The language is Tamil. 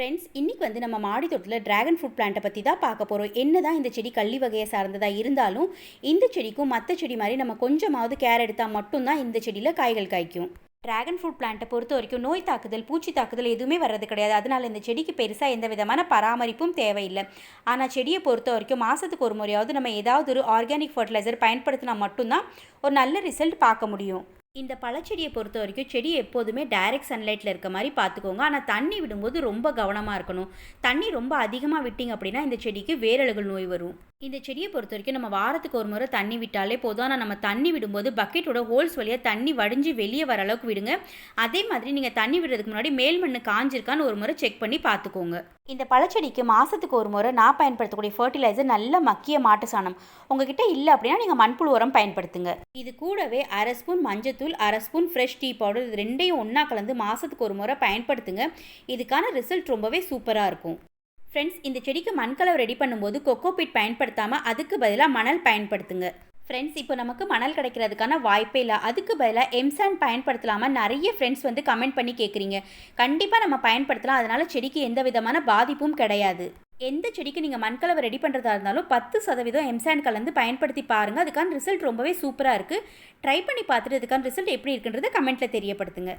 ஃப்ரெண்ட்ஸ் இன்றைக்கி வந்து நம்ம மாடி தோட்டத்தில் டிராகன் ஃப்ரூட் பிளான்ட்டை பற்றி தான் பார்க்க போகிறோம் என்ன தான் இந்த செடி கள்ளி வகையை சார்ந்ததாக இருந்தாலும் இந்த செடிக்கும் மற்ற செடி மாதிரி நம்ம கொஞ்சமாவது கேர் எடுத்தால் மட்டும்தான் இந்த செடியில் காய்கள் காய்க்கும். டிராகன் ஃப்ரூட் பிளான்ட்டை பொறுத்த வரைக்கும் நோய் தாக்குதல் பூச்சி தாக்குதல் எதுவுமே வர்றது கிடையாது. அதனால் இந்த செடிக்கு பெருசாக எந்த விதமான பராமரிப்பும் தேவையில்லை. ஆனால் செடியை பொறுத்த வரைக்கும் மாதத்துக்கு ஒரு முறையாவது நம்ம ஏதாவது ஒரு ஆர்கானிக் ஃபர்டிலைசர் பயன்படுத்தினா மட்டும்தான் ஒரு நல்ல ரிசல்ட் பார்க்க முடியும். இந்த பழச்செடியை பொறுத்த வரைக்கும் செடி எப்போதுமே டைரக்ட் சன்லைட்டில் இருக்க மாதிரி பார்த்துக்கோங்க. ஆனால் தண்ணி விடும்போது ரொம்ப கவனமாக இருக்கணும். தண்ணி ரொம்ப அதிகமாக விட்டிங்க அப்படின்னா இந்த செடிக்கு வேரழுகள் நோய் வரும். இந்த செடியை பொறுத்த வரைக்கும் நம்ம வாரத்துக்கு ஒரு முறை தண்ணி விட்டாலே போதும். ஆனால் நம்ம தண்ணி விடும்போது பக்கெட்டோட ஹோல்ஸ் வழியாக தண்ணி வடிஞ்சு வெளியே வர அளவுக்கு விடுங்க. அதே மாதிரி நீங்கள் தண்ணி விடுறதுக்கு முன்னாடி மேல் மண்ணு காஞ்சிருக்கான்னு ஒரு முறை செக் பண்ணி பார்த்துக்கோங்க. இந்த பழச்செடிக்கு மாதத்துக்கு ஒரு முறை நான் பயன்படுத்தக்கூடிய ஃபர்டிலைசர் நல்ல மக்கிய மாட்டு சாணம். உங்ககிட்ட இல்லை அப்படின்னா நீங்கள் மண்புழு உரம் பயன்படுத்துங்க. இது கூடவே அரை ஸ்பூன் மஞ்சத்தூள் அரை ஸ்பூன் ஃப்ரெஷ் டீ பவுடர் இது ரெண்டையும் ஒன்றா கலந்து மாதத்துக்கு ஒரு முறை பயன்படுத்துங்க. இதுக்கான ரிசல்ட் ரொம்பவே சூப்பராக இருக்கும். ஃப்ரெண்ட்ஸ் இந்த செடிக்கு மண்கலவை ரெடி பண்ணும்போது கொக்கோபீட் பயன்படுத்தாமல் அதுக்கு பதிலாக மணல் பயன்படுத்துங்க. ஃப்ரெண்ட்ஸ் இப்போ நமக்கு மணல் கிடைக்கிறதுக்கான வாய்ப்பே இல்லை. அதுக்கு பதிலாக எம்சான் பயன்படுத்தலாமல் நிறைய ஃப்ரெண்ட்ஸ் வந்து கமெண்ட் பண்ணி கேட்குறீங்க கண்டிப்பாக நம்ம பயன்படுத்தலாம். அதனால் செடிக்கு எந்த விதமான பாதிப்பும் கிடையாது. எந்த செடிக்கு நீங்கள் மண்கலவை ரெடி பண்ணுறதா இருந்தாலும் பத்து சதவீதம் எம்சான் கலந்து பயன்படுத்தி பாருங்கள் அதுக்கான ரிசல்ட் ரொம்பவே சூப்பராக இருக்குது ட்ரை பண்ணி பார்த்துட்டு அதுக்கான ரிசல்ட் எப்படி இருக்குன்றதை கமெண்ட்டில் தெரியப்படுத்துங்க.